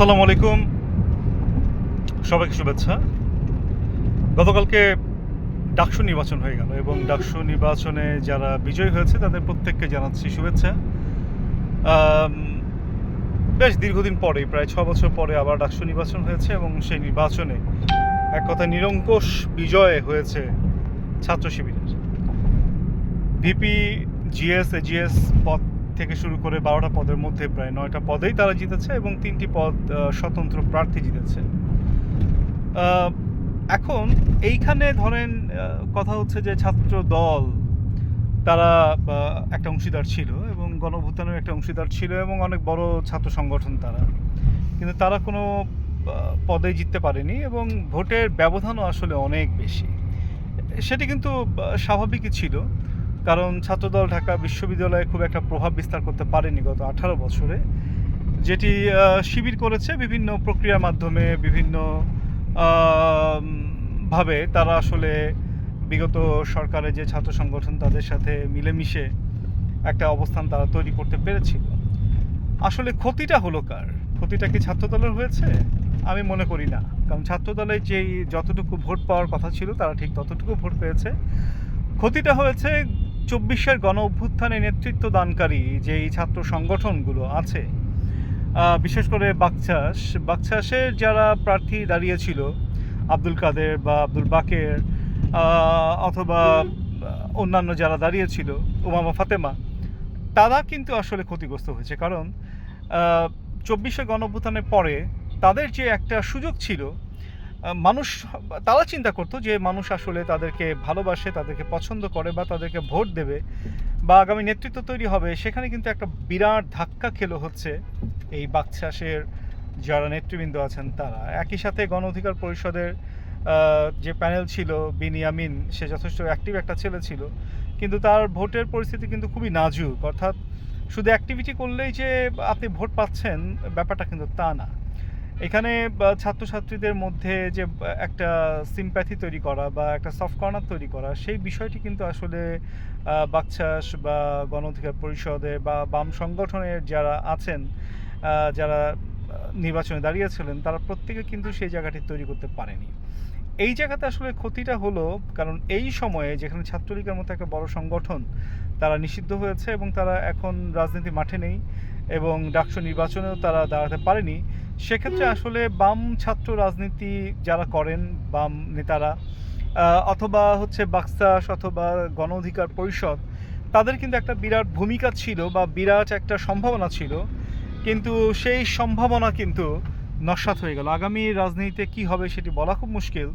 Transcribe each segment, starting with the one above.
আসসালামু আলাইকুম। সবাইকে শুভেচ্ছা। গতকালকে ডাকসু নির্বাচন হয়ে গেল এবং ডাকসু নির্বাচনে যারা বিজয়ী হয়েছে, তাদের প্রত্যেককে জানাচ্ছি শুভেচ্ছা। বেশ দীর্ঘদিন পরে প্রায় ছ বছর পরে আবার ডাকসু নির্বাচন হয়েছে এবং সেই নির্বাচনে এক কথা নিরঙ্কুশ বিজয় হয়েছে ছাত্র শিবিরের। ভিপি, জিএস, এজিএস, পদ থেকে শুরু করে বারোটা পদের মধ্যে প্রায় নয়টা পদেই তারা জিতেছে এবং তিনটি পদ স্বতন্ত্র প্রার্থী জিতেছে। এখন এইখানে ধরেন কথা হচ্ছে যে ছাত্র দল, তারা একটা অংশীদার ছিল এবং গণভুত্থানের একটা অংশীদার ছিল এবং অনেক বড় ছাত্র সংগঠন তারা। কিন্তু তারা কোনো পদে জিততে পারেনি এবং ভোটের ব্যবধানও আসলে অনেক বেশি। সেটি কিন্তু স্বাভাবিকই ছিল। কারণ ছাত্রদল ঢাকা বিশ্ববিদ্যালয়ে খুব একটা প্রভাব বিস্তার করতে পারেনি গত আঠারো বছরে। যেটি শিবির করেছে বিভিন্ন প্রক্রিয়ার মাধ্যমে বিভিন্ন ভাবে তারা আসলে বিগত সরকারের যে ছাত্র সংগঠন তাদের সাথে মিলেমিশে একটা অবস্থান তারা তৈরি করতে পেরেছিল। আসলে ক্ষতিটা হলো কার? ক্ষতিটা কি ছাত্রদলের হয়েছে? আমি মনে করি না। কারণ ছাত্রদলে যেই যতটুকু ভোট পাওয়ার কথা ছিল, তারা ঠিক ততটুকু ভোট পেয়েছে। ক্ষতিটা হয়েছে চব্বিশের গণ অভ্যুত্থানে নেতৃত্ব দানকারী যেই ছাত্র সংগঠনগুলো আছে বিশেষ করে বাকচাস বাকচাসের যারা প্রার্থী দাঁড়িয়েছিল আব্দুল কাদের বা আব্দুল বাকের অথবা অন্যান্য যারা দাঁড়িয়েছিল উমামা ফাতেমা, তারা কিন্তু আসলে ক্ষতিগ্রস্ত হয়েছে। কারণ চব্বিশে গণঅভ্যুত্থানের পরে তাদের যে একটা সুযোগ ছিল মানুষ, তারা চিন্তা করতো যে মানুষ আসলে তাদেরকে ভালোবাসে, তাদেরকে পছন্দ করে বা তাদেরকে ভোট দেবে বা আগামী নেতৃত্ব তৈরি হবে। সেখানে কিন্তু একটা বিরাট ধাক্কা খেলো হচ্ছে এই বাকচাষের যারা নেতৃবৃন্দ আছেন তারা। একই সাথে গণ অধিকার পরিষদের যে প্যানেল ছিল, বিনিয়ামিন, সে যথেষ্ট অ্যাক্টিভ একটা ছেলে ছিল। কিন্তু তার ভোটের পরিস্থিতি কিন্তু খুবই নাজুক। অর্থাৎ শুধু অ্যাক্টিভিটি করলেই যে আপনি ভোট পাচ্ছেন, ব্যাপারটা কিন্তু তা না। এখানে ছাত্রছাত্রীদের মধ্যে যে একটা সিম্প্যাথি তৈরি করা বা একটা সফট কর্নার তৈরি করা সেই বিষয়টি কিন্তু আসলে আহ, বাকচাস বা গণ অধিকার পরিষদে বা বাম সংগঠনের যারা আছেন যারা নির্বাচনে দাঁড়িয়েছিলেন তারা প্রত্যেকে কিন্তু সেই জায়গাটি তৈরি করতে পারেনি। এই জায়গাতে আসলে ক্ষতিটা হলো কারণ এই সময়ে যেখানে ছাত্রলীগের মতো একটা বড় সংগঠন তারা নিষিদ্ধ হয়েছে এবং তারা এখন রাজনীতি মাঠে নেই এবং ডাকসু নির্বাচনেও তারা দাঁড়াতে পারেনি। সেক্ষেত্রে আসলে বাম ছাত্র রাজনীতি যারা করেন, বাম নেতারা অথবা হচ্ছে বাক্সাস অথবা গণ অধিকার পরিষদ, তাদের কিন্তু একটা বিরাট ভূমিকা ছিল বা বিরাট একটা সম্ভাবনা ছিল। কিন্তু সেই সম্ভাবনা কিন্তু নস্বাত হয়ে গেল। আগামী রাজনীতিতে কি হবে সেটি বলা খুব মুশকিল।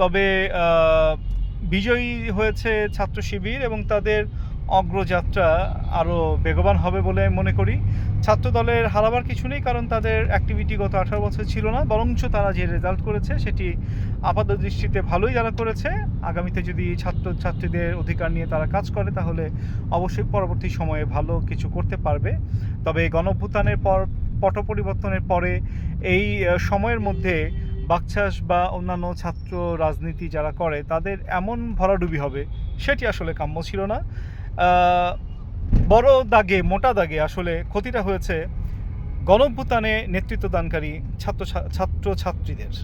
তবে বিজয়ী হয়েছে ছাত্র শিবির এবং তাদের অগ্রযাত্রা আরও বেগবান হবে বলে মনে করি। ছাত্র দলের হারাবার কিছু নেই, কারণ তাদের অ্যাক্টিভিটি গত আঠারো বছর ছিল না, বরঞ্চ তারা যে রেজাল্ট করেছে সেটি আপাত দৃষ্টিতে ভালোই যারা করেছে। আগামীতে যদি ছাত্র ছাত্রীদের অধিকার নিয়ে তারা কাজ করে, তাহলে অবশ্যই পরবর্তী সময়ে ভালো কিছু করতে পারবে। তবে গণভূতানের পর, পট পরিবর্তনের পরে এই সময়ের মধ্যে বাকচাস বা অন্যান্য ছাত্র রাজনীতি যারা করে, তাদের এমন ভরাডুবি হবে, সেটি আসলে কাম্য ছিল না। বড় দাগে মোটা দাগে আসলে ক্ষতিটা হয়েছে গণভূতানে নেতৃত্ব দানকারী ছাত্র ছাত্র ছাত্রীদের